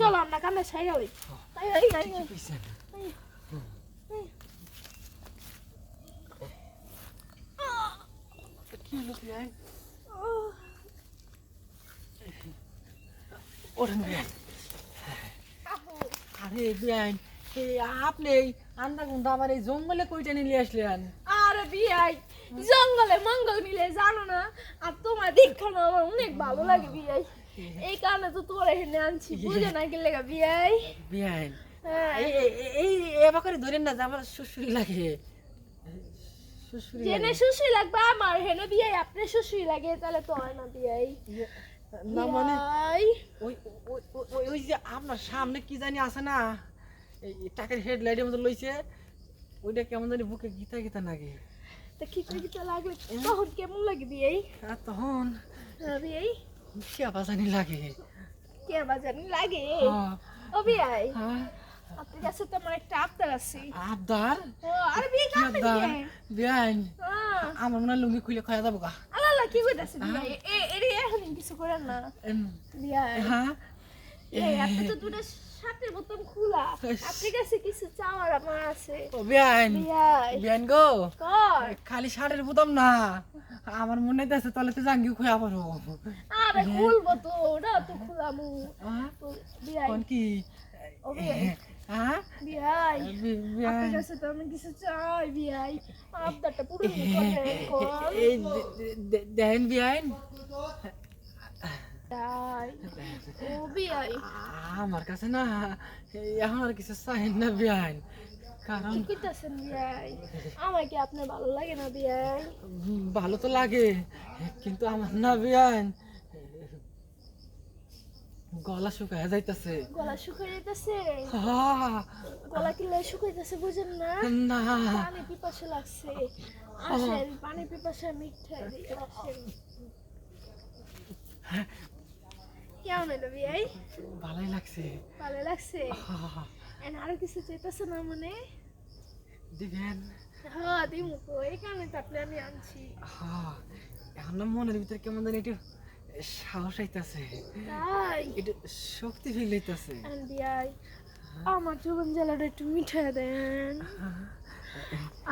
চলো আমরা কামে সাইরা হই আরে বিয়ান আপনি আন্দা গুন্ডা আমার এই জঙ্গলে কইটা নিয়ে আসলেন? আরে বিয়াই জঙ্গলে মঙ্গল মিলে জানো না? আর তোমার দীক্ষা না আমার অনেক ভালো লাগে বিয়াই এই কারণে তো তোমার এখানে আনছি বুঝে না গেলে বিয়াই। বিয়ান হ্যাঁ। এই এই- এই এবার করে ধরেন না যে আমার শ্বশুরি লাগে। শ্বশুরি জেনে লাগে। লাগবে আমার হেনে বিয়াই আপনি সুশুই লাগে তাহলে তো হয় না বিয়াই। না মানে ওই ওই- ওই- যে আপনার সামনে কি জানি আছে না এই টাকের হেডলাইটের মতো লইছে ওইটা কেমন জানি বুকে গীতা গীতা লাগে। তা কি দিতে লাগলে? তখন কেমন লাগে বিয়াই? তখন। হ্যাঁ বিয়াই। কে জানি লাগে। কে আবার জানি লাগে? হ্যাঁ, ও বিয়াই হ্যাঁ, আপনার কাছে তো আমার একটা আবদার আছে। আবদার? ও আরে বিয়ে আবদার? বিয়ে। বিয়ান হ্যাঁ। আমার মনে হয় লুঙ্গি খুলে খাওয়া যাব গা। আলা কি কইতাছে বিয়ে এ এর এখন কিছু করেন না। এম, বিয়ে হ্যাঁ। এই আপনি তো দুটো শার্টের বোতাম খোলা। আপনার কাছে কিছু চাওয়ার আমার আছে। ও বিয়ান বিয়ান গো। কর। খালি শাড়ির বুতাম না। আমার মনে হইতেছে তলে তো জাঙ্গি খুঁয়া পারো আরে খুলবো তো ওটা তো খুলামু। হ্যাঁ? কোন কি? ও বিয়ে হ্যাঁ বিয়ে বি- আপনার কাছে তো আমি কিছু চাই বিয়ে আবদারটা পূরণ করেন এই দে- দে- দে- দেন বিয়ান তাই ও বিয়ে আমার কাছে না এই এখন আর কিছু চাই না বিয়ান কারণ কি কইতাছেন বিয়াই আমার কি আপনার ভালো লাগে না বিয়াই উম, ভালো তো লাগে কিন্তু আমার না বিয়ান গলা শুকায় যাইতাছে গলা শুকিয়ে হ্যাঁ, গলা কি লাই শুকাইতেছে বুঝেন না না পানি পিপাসা লাগছে আসেন পানি পিপাসা মিঠাই আসেন কেমন এলো বিয়াই ভালোই লাগছে। ভালো লাগছে? এন আরও কিছু চেতেছে না মনে? দিবেন? হ্যাঁ দিমু তো। এই কারণে তো আমি আনছি। হ্যাঁ, এখন না মনের ভিতরে কেমন জানি একটু সাহস আইতাছে। তাই? একটু শক্তি ফিল হইতাছে বিয়াই আমার জীবন জ্বালাটা একটু মিঠা দেন।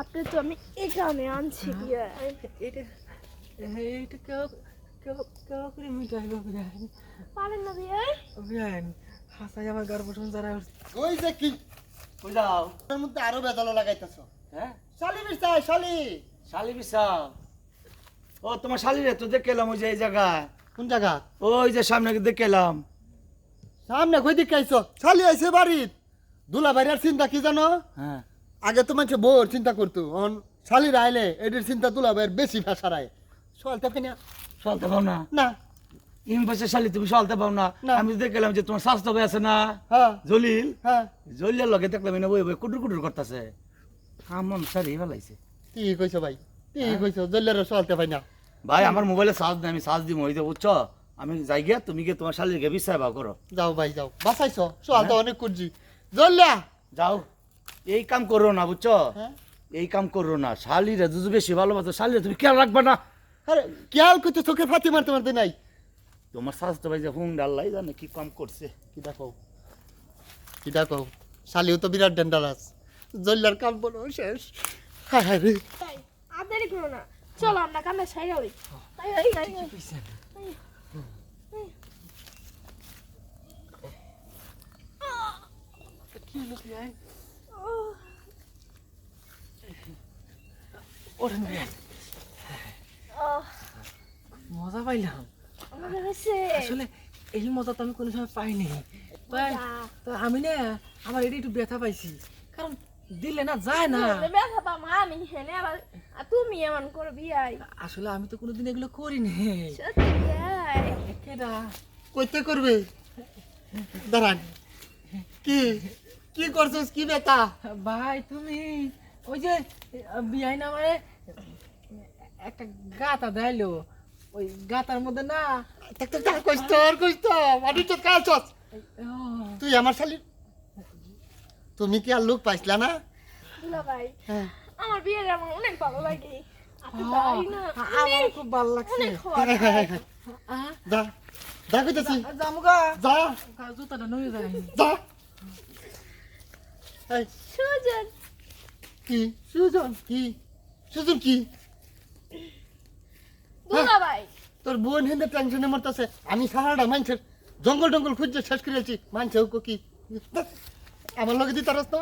আপনি তো আমি এই কারণে আনছি বিয়াই এটা এইটা ওই যে কি? কই যাও? তার মধ্যে আরও বেদালো লাগাইতেছো। হ্যাঁ? শালি শালি! শালি বিশাল ও তোমার শালিরে তো দেখে এলাম ওই যে এই জায়গায় কোন জায়গা? ওই যে সামনে দেখে এলাম সামনে কই দিকে আইছো শালি আইছে বাড়ির। দুলা বাইরের চিন্তা কি জানো? হ্যাঁ। আগে তো মানুষ বউর চিন্তা করতো। অন শালির আইলে এদের চিন্তা দুলা বাইরের বেশি ভাষারায় চলতে কিনা চলতে পাও না? না। বসে শালি তুমি চলতে পাও না। আমি তো দেখে যে তোমার স্বাস্থ্য ভাই আছে না? হ্যাঁ। জলিল? হ্যাঁ। জলিলের লগে দেখলাম না বই বই কুটুর কুটুর করতেছে। আমার শালি ভালাইছে কি কইছো ভাই? কি কইছো? জল্লের চলতে পাই না। ভাই আমার মোবাইলে চার্জ নেই আমি চার্জ দিব যে বুঝছ? আমি যাই গিয়া তুমি গিয়ে তোমার শালির গে বিশ্বাস ভাও করো। যাও ভাই যাও। বাঁচাইছো? চলতে অনেক করছি জল্লা! যাও। এই কাম করো না বুঝছ? হ্যাঁ। এই কাম করো না। শালিরে যদি বেশি ভালোবাসো শালিরে তুমি খেয়াল রাখবে না। আরে খেয়াল করতে চোখে ফাতি মারতে মারতে নাই। তোমার স্বাস্থ্য ভাই যে হুং ডাল্লাই জানে কি কাম করছে। কি দেখো কি দেখো শালিও তো বিরাট ডেন্ডারাস জল্লার কাম বলো শেষ। হ্যাঁ হ্যাঁ রে। তাই আর দেরি করো না। চলো আমরা কামে সাইরা হই কি হলো বিয়ান ও, ওঠেন বিয়ান ও, মজা পাইলাম আসলে এই মজা তো আমি কোনো সময় পাইনি। তো আমি না আমার এটা একটু ব্যথা পাইছি। কারণ দিলে না যায় না। ব্যথা পাবো আমি হেনে আবার তুমি এমন করে বিয়াই আসলে আমি তো কোনোদিন এগুলো করিনি। সত্যি বিয়াই কেডা কইতে করবে? দাঁড়ান। কি? কি করছিস? কি বেটা ভাই তুমি ওই যে বিয়াই না মানে একটা গাতা দেয়লো ওই গাতার মধ্যে না থাক থাক থাক কইস তোর কইস তো মাটি তো কাছস তুই আমার শালি। তুমি কি আর লোক পাইছলা না? দুলা ভাই হ্যাঁ। আমার বিয়ের আমার অনেক ভালো লাগে। আমার খুব ভালো লাগছে। আহ, যা যা কইতাছি। জামুগা। যা। জুতাটা নই যায়। যা। সুজন। কি? সুজন। কি? সুজন কি? দুলা তোর বোন হিন্দে টেনশনে মরতেছে, আমি সারাটা মানুষের জঙ্গল টঙ্গল খুঁজছে শেষ করেছি মানুষ কি? আমার লগে দিতে রাস্তা